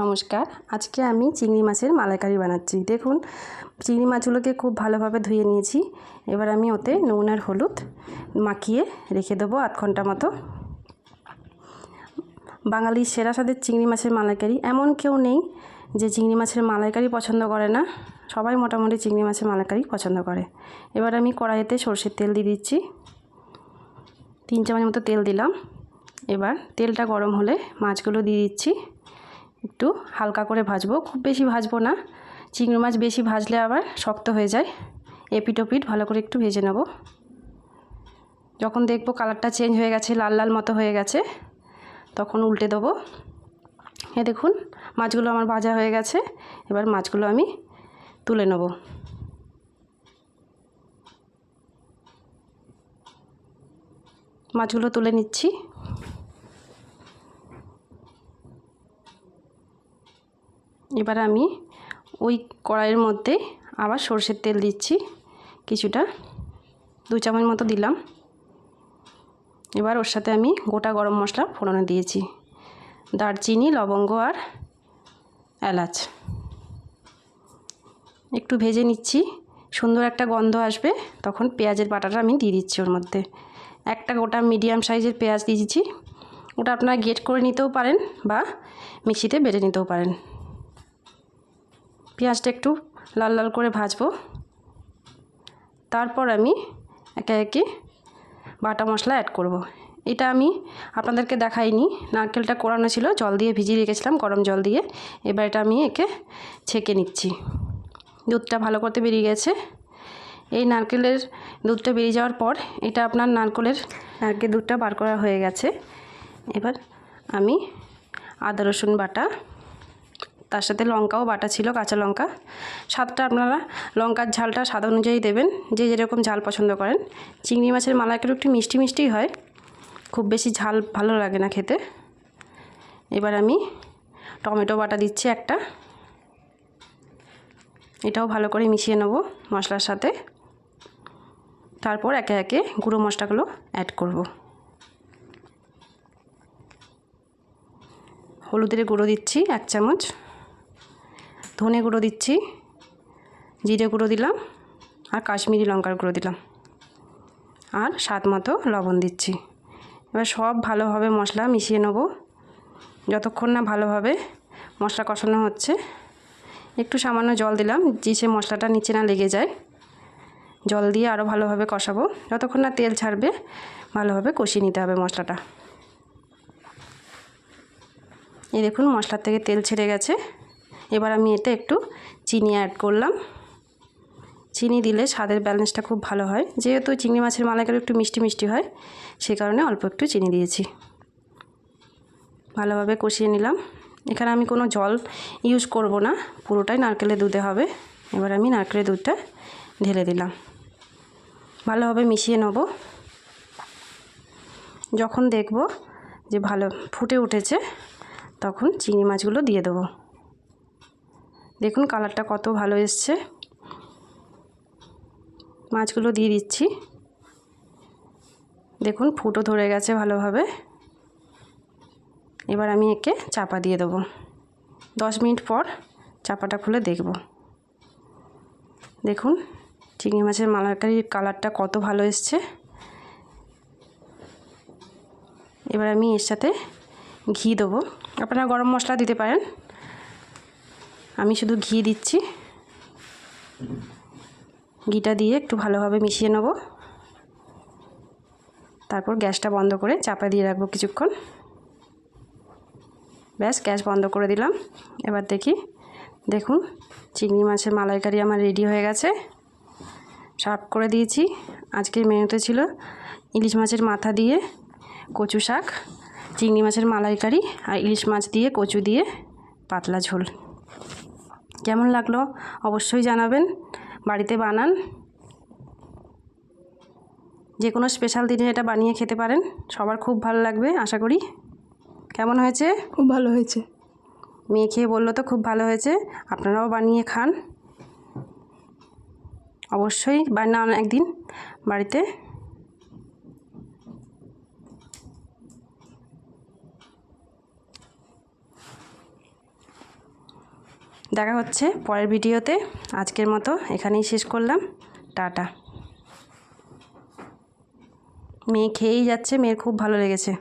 নমস্কার। আজকে আমি চিংড়ি মাছের মালাইকারি বানাচ্ছি। দেখুন, চিংড়ি মাছগুলোকে খুব ভালোভাবে ধুয়ে নিয়েছি। এবার আমি ওতে নুন আর হলুদ মাখিয়ে রেখে দেবো আধ ঘণ্টা মতো। বাঙালির সেরা স্বাদের চিংড়ি মাছের মালাইকারি। এমন কেউ নেই যে চিংড়ি মাছের মালাইকারি পছন্দ করে না। সবাই মোটামুটি চিংড়ি মাছের মালাইকারি পছন্দ করে। এবার আমি কড়াইতে সর্ষের তেল দিয়ে দিচ্ছি। তিন চামচ মতো তেল দিলাম। এবার তেলটা গরম হলে মাছগুলো দিয়ে দিচ্ছি। একটু হালকা করে ভাজবো। খুব বেশি ভাজবো না। চিংড়ি মাছ বেশি ভাজলে আবার শক্ত হয়ে যায়। এপিট ওপিট ভালো করে একটু ভেজে নেব। যখন দেখব কালারটা চেঞ্জ হয়ে গেছে, লাল লাল মতো হয়ে গেছে, তখন উল্টে দেবো। এ দেখুন, মাছগুলো আমার ভাজা হয়ে গেছে। এবার মাছগুলো আমি তুলে নেব। মাছগুলো তুলে নিচ্ছি। এবার আমি ওই কড়াইয়ের মধ্যে আবার সর্ষের তেল দিচ্ছি। কিছুটা দু চামচ মতো দিলাম। এবার ওর সাথে আমি গোটা গরম মশলা ফোড়নে দিয়েছি। দারচিনি, লবঙ্গ আর এলাচ। একটু ভেজে নিচ্ছি। সুন্দর একটা গন্ধ আসবে, তখন পেঁয়াজের বাটাটা আমি দিয়ে দিচ্ছি ওর মধ্যে। একটা গোটা মিডিয়াম সাইজের পেঁয়াজ দিয়েছি। ওটা আপনারা গেট করে নিতেও পারেন বা মিক্সিতে বেটে নিতেও পারেন। পেঁয়াজটা একটু লাল লাল করে ভাজবো। তারপর আমি একে একে বাটা মশলা অ্যাড করব। এটা আমি আপনাদেরকে দেখাইনি, নারকেলটা কোরানো ছিল, জল দিয়ে ভিজিয়ে রেখেছিলাম, গরম জল দিয়ে। এবার এটা আমি একে ছেঁকে নিচ্ছি। দুধটা ভালো করতে বেরিয়ে গেছে। এই নারকেলের দুধটা বেরিয়ে যাওয়ার পর এটা আপনার নারকেলের নারকেল দুধটা বার করা হয়ে গেছে। এবার আমি আদা রসুন বাটা তার সাথে লঙ্কাও বাটা ছিল, কাঁচা লঙ্কা। স্বাদটা আপনারা লঙ্কার ঝালটা স্বাদ অনুযায়ী দেবেন, যে যেরকম ঝাল পছন্দ করেন। চিংড়ি মাছের মালাইকারি একটু মিষ্টি মিষ্টি হয়, খুব বেশি ঝাল ভালো লাগে না খেতে। এবার আমি টমেটো বাটা দিচ্ছি একটা। এটাও ভালো করে মিশিয়ে নেব মশলার সাথে। তারপর একে একে গুঁড়ো মশলাগুলো অ্যাড করব। হলুদের গুঁড়ো দিচ্ছি এক চামচ। ধনে গুঁড়ো দিচ্ছি, জিরে গুঁড়ো দিলাম আর কাশ্মীরি লঙ্কার গুঁড়ো দিলাম আর স্বাদ মতো লবণ দিচ্ছি। এবার সব ভালোভাবে মশলা মিশিয়ে নেব। যতক্ষণ না ভালোভাবে মশলা কষানো হচ্ছে, একটু সামান্য জল দিলাম, যে সে মশলাটা নিচে না লেগে যায়, জল দিয়ে আরও ভালোভাবে কষাবো। যতক্ষণ না তেল ছাড়বে, ভালোভাবে কষিয়ে নিতে হবে মশলাটা। এই দেখুন, মশলার থেকে তেল ছেড়ে গেছে। এবার আমি এতে একটু চিনি অ্যাড করলাম। চিনি দিলে স্বাদের ব্যালেন্সটা খুব ভালো হয়। যেহেতু চিংড়ি মাছের মালাইকারি একটু মিষ্টি মিষ্টি হয়, সে কারণে অল্প একটু চিনি দিয়েছি। ভালোভাবে কষিয়ে নিলাম। এখানে আমি কোনো জল ইউজ করব না, পুরোটাই নারকেলের দুধে হবে। এবার আমি নারকেলের দুধটা ঢেলে দিলাম। ভালোভাবে মিশিয়ে নেব। যখন দেখব যে ভালো ফুটে উঠেছে, তখন চিংড়ি মাছগুলো দিয়ে দেবো। দেখুন কালারটা কত ভালো এসছে। মাছগুলো দিয়ে দিচ্ছি। দেখুন ফুটো ধরে গেছে ভালোভাবে। এবার আমি একে চাপা দিয়ে দেবো। দশ মিনিট পর চাপাটা খুলে দেখব। দেখুন চিংড়ি মাছের মালাইকারির কালারটা কত ভালো এসছে। এবার আমি এর সাথে ঘি দেবো। আপনারা গরম মশলা দিতে পারেন। আমি শুধু ঘি দিচ্ছি। ঘিটা দিয়ে একটু ভালোভাবে মিশিয়ে নেব। তারপর গ্যাসটা বন্ধ করে চাপা দিয়ে রাখব কিছুক্ষণ। ব্যাস, গ্যাস বন্ধ করে দিলাম। এবার দেখি, দেখুন, চিংড়ি মাছের মালাইকারি আমার রেডি হয়ে গেছে। সার্ভ করে দিয়েছি। আজকের মেনুতে ছিল ইলিশ মাছের মাথা দিয়ে কচু শাক, চিংড়ি মাছের মালাইকারি আর ইলিশ মাছ দিয়ে কচু দিয়ে পাতলা ঝোল। কেমন লাগল অবশ্যই জানাবেন। বাড়িতে বানান। যে কোনো স্পেশাল দিনে এটা বানিয়ে খেতে পারেন। সবার খুব ভালো লাগবে আশা করি। কেমন হয়েছে? খুব ভালো হয়েছে। মেয়ে খেয়ে বলল তো খুব ভালো হয়েছে আপনারাও বানিয়ে খান। অবশ্যই বানান একদিন বাড়িতে। দেখা হচ্ছে পরের ভিডিওতে। আজকের মতো এখানেই শেষ করলাম। টাটা। মেয়ে খেয়েই যাচ্ছে, মেয়ের খুব ভালো লেগেছে।